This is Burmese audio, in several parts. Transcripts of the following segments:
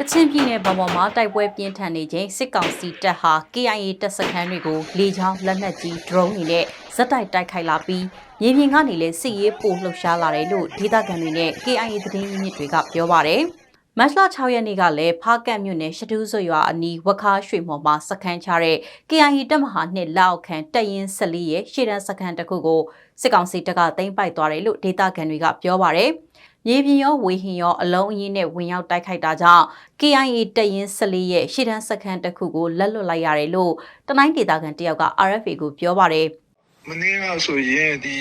ကချင်ပြည်နယ်ဗမော်မှာတိုက်ပွဲပြင်းထန်နေချိန်စစ်ကောင်စီတပ်ဟာ KIA တပ်စခန်းတွေကိုလေကြောင်းလက်နက်ကြီး drone တွေနဲ့ဇက်တိုက်တိုက်ခိုက်လာပြီးမြေပြင်ကနေလည်းစစ်ရေးပိုလှုပ်ရှားလာတယ်လို့ဒေသခံတွေနဲ့ KIA သတင်းရင်းမြစ်တွေကပြောပါတယ်။မတ်လ6ရက်နေ့ကလည်းဖားကတ်မြို့နယ်ရှတူးစွရွာအနီးဝခါရွှေမော်မှာစခန်းချတဲ့ KIA တပ်မဟာနှစ်လောက်ခန့်တပ်ရင်း14ရဲ့ရှေ့တန်းစခန်းတစ်ခုကိုစစ်ကောင်စီတပ်ကသိမ်းပိုက်သွားတယ်လို့ဒေသခံတွေကပြောပါတယ်။ မြေပြင်ရောဝေဟင်ရောအလုံးအင်းနဲ့ဝင်ရောက်တိုက်ခိုက်တာကြောင့် KIA တပ်ရင်း14ရဲ့ရှေ့တန်းစခန်းတစ်ခုကိုလက်လွတ်လိုက်ရတယ်လို့တနိုင်းဒေသခံတယောက်က RFA ကိုပြောပါတယ်မနေ့ကဆိုရင်ဒီ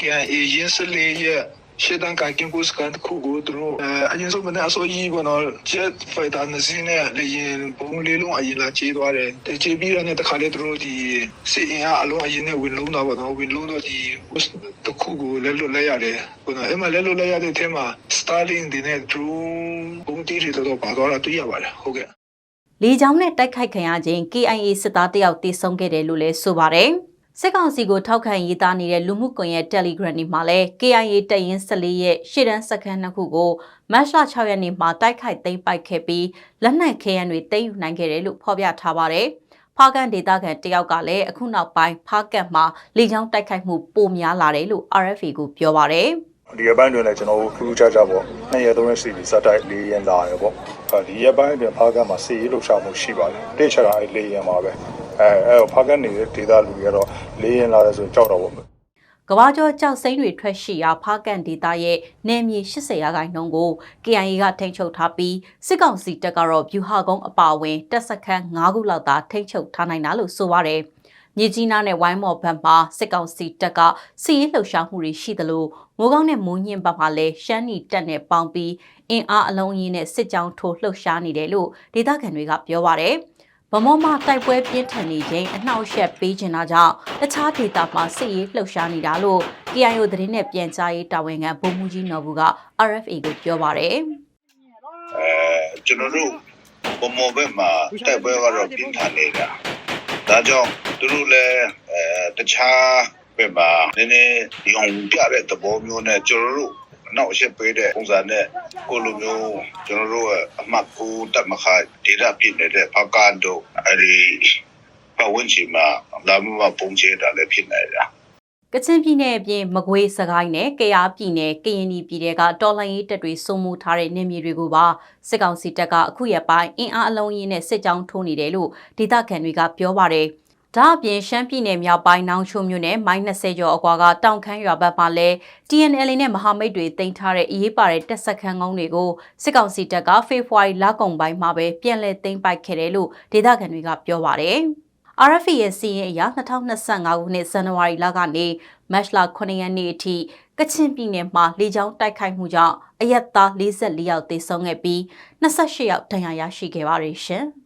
KIA ရင်းစလေးရဲ့ ရှေ့တန်းကကင်ပိုစကန်တစ်ခုကိုသူတို့အဲအရင်ဆုံးမနေ့အစိုးရဘောနော် jet fighter နှစ်စီးနဲ့လေယာဉ်ဘုံလေးလုံးအရင်လာချေးသွားတယ်တချေးပြီးတော့လည်းတခါလေသူတို့ဒီစစ်အင်အားအလုံးအရင်နဲ့ဝင်လုံးတော့ဘောနော်ဝင်လုံးတော့ဒီတစ်ခုကိုလက်လွတ်လိုက်ရတယ်ဘောနော်အဲ့မှာလက်လွတ်လိုက်ရတဲ့အထက်မှာ Starlink ဒီနဲ့ drone ဘုံတီးတွေတော့ပါသွားတာတွေ့ရပါတယ်ဟုတ်ကဲ့။လေကြောင်းနဲ့တိုက်ခိုက်ခံရခြင်း KIA စစ်သားတယောက်တေဆုံးခဲ့တယ်လို့လည်းဆိုပါတယ်။ စစ်ကောင်စီကိုထောက်ခံရေးသားနေတဲ့လူမှုကွန်ရက် Telegram တွေမှာလည်း KIA တပ်ရင်း14ရဲ့ရှေ့တန်းစခန်းနှစ်ခုကိုမတ်လ6ရက်နေ့မှာတိုက်ခိုက်သိမ်းပိုက်ခဲ့ပြီးလက်နက်ခဲယမ်းတွေသိမ်းယူနိုင်ခဲ့တယ်လို့ဖော်ပြထားပါတယ်။ဖားကန်ဒေတာကန်တယောက်ကလည်းအခုနောက်ပိုင်းဖားကန်မှာလေကြောင်းတိုက်ခိုက်မှုပိုများလာတယ်လို့ RFA ကိုပြောပါတယ်။ဒီရက်ပိုင်းတွင်လည်းကျွန်တော်တို့ထူးထူးခြားခြားပေါ့နှစ်ရက်သုံးရက်စီပြီးစတိုက်လေးရင်လာရပေါ့အဲဒီရက်ပိုင်းတွင်ဖားကတ်မှာစီရေးလှုပ်ရှားမှုရှိပါတယ်တိတ်ချတာအဲလေးရင်ပါပဲ အဲအဲဖားကတ်နေတဲ့ဒေသလူတွေကတော့လေးရင်လာတယ်ဆိုကြောက်တော့ပေါ့ကဘာကျော်ကြောက်စိမ့်တွေထွက်ရှိရာဖားကန်ဒေသရဲ့နယ်မြေ80ရာခိုင်နှုန်းကို KIA ကထိန်းချုပ်ထားပြီးစစ်ကောင်စီတပ်ကတော့ဗျူဟာကုန်းအပါအဝင်တပ်စခန်း9ခုလောက်သာထိန်းချုပ်ထားနိုင်တာလို့ဆိုပါတယ်။မြေကြီးနားနဲ့ဝိုင်းမော်ဘက်မှာစစ်ကောင်စီတပ်ကစီးရေးလှုပ်ရှားမှုတွေရှိသလိုမိုးကောင်းနဲ့မိုးညင်းဘက်မှာလည်းရှမ်းနီတပ်နဲ့ပေါင်းပြီးအင်အားအလုံးကြီးနဲ့စစ်ကြောင်းထိုးလှုပ်ရှားနေတယ်လို့ဒေသခံတွေကပြောပါတယ်။ ဗမောမှာတိုက်ပွဲပြင်းထန်နေချိန်အနှောက်အယှက်ပေးချင်တာကြောင့်တခြားဒေသမှာစစ်ရေးလှုပ်ရှားနေတာလို့ KIO သတင်းနဲ့ပြန်ကြားရေးတာဝန်ခံဗိုလ်မှူးကြီးနော်ဘူးက RFA ကိုပြောပါတယ်အဲကျွန်တော်တို့ဘမောဘက်မှာတိုက်ပွဲကတော့ပြင်းထန်နေတာဒါကြောင့်သူတို့လည်းအဲတခြားဘက်မှာနည်းနည်းရောင်ပြတဲ့သဘောမျိုးနဲ့ကျွန်တော်တို့ နောက်အရှက်ပေးတဲ့ပုံစံနဲ့ကိုလိုမျိုးကျွန်တော်တို့အမှတ်ကိုတက်မခါဒေတာပြည့်နေတဲ့ဖကန်တို့အဲဒီပဝင်းချီမှာလာမမပုံချတာလည်းဖြစ်နေတာကချင်ပြည်နယ်အပြင်မကွေးစကိုင်းနဲ့ကယားပြည်နယ်ကရင်ပြည်တွေကတော်လှန်ရေးတပ်တွေစုံမှုထားတဲ့နေမြေတွေကိုပါစစ်ကောင်စီတပ်ကအခုရက်ပိုင်းအင်အားအလုံးကြီးနဲ့စစ်ကြောင်းထိုးနေတယ်လို့ဒေသခံတွေကပြောပါတယ်။ ဒါအပြင်ရှမ်းပြည်နယ်မြောက်ပိုင်းနောင်ချိုမြို့နယ်မိုင်း20ကျော်အကွာကတောင်ခမ်းရွာဘက်မှာလည်း TNL နဲ့မဟာမိတ်တွေတင်ထားတဲ့အရေးပါတဲ့တပ်စခန်းကုန်းတွေကိုစစ်ကောင်စီတပ်ကဖေဖော်ဝါရီလကုန်ပိုင်းမှာပဲပြန်လည်သိမ်းပိုက်ခဲ့တယ်လို့ဒေသခံတွေကပြောပါတယ်။ RFA ရဲ့စီးရင်အရ2025ခုနှစ်ဇန်နဝါရီလကနေမတ်လ9ရက်နေ့အထိကချင်ပြည်နယ်မှာလေကြောင်းတိုက်ခိုက်မှုကြောင့်အရက်သား44ယောက်သေဆုံးခဲ့ပြီး28ယောက်ဒဏ်ရာရရှိခဲ့ပါတယ်ရှင်။